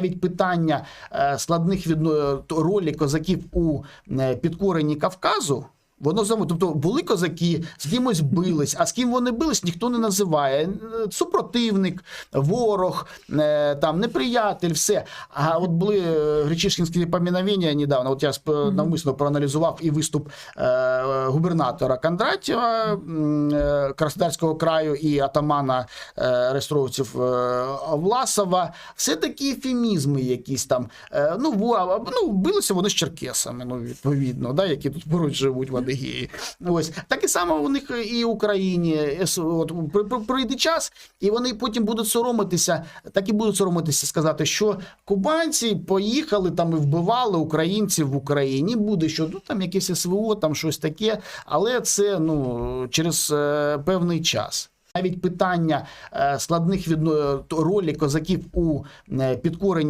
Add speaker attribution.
Speaker 1: Навіть питання е, складних від ролі козаків у е, підкоренні Кавказу. Воно знову, тобто були козаки, з кимось бились, а з ким вони бились, ніхто не називає. Супротивник, ворог, е, там неприятель, все. А от були е, гречишкінські поміновення недавно. От я навмисно проаналізував і виступ е, губернатора Кондратєва Краснодарського краю і атамана реєстровців Власова. Все такі ефемізми якісь там. Ну, ну, билися вони з черкесами, ну, відповідно, да, які тут поруч живуть в Адигії. Ось. Так і саме у них і в Україні. От, при- при- прийде час, і вони потім будуть соромитися, так і будуть соромитися сказати, що кубанці поїхали там і вбивали українців в Україні. Буде що ну, там якесь СВО, там щось таке, але це ну, через е, певний час. Навіть питання е, складних відно... ролі козаків у е, підкоренні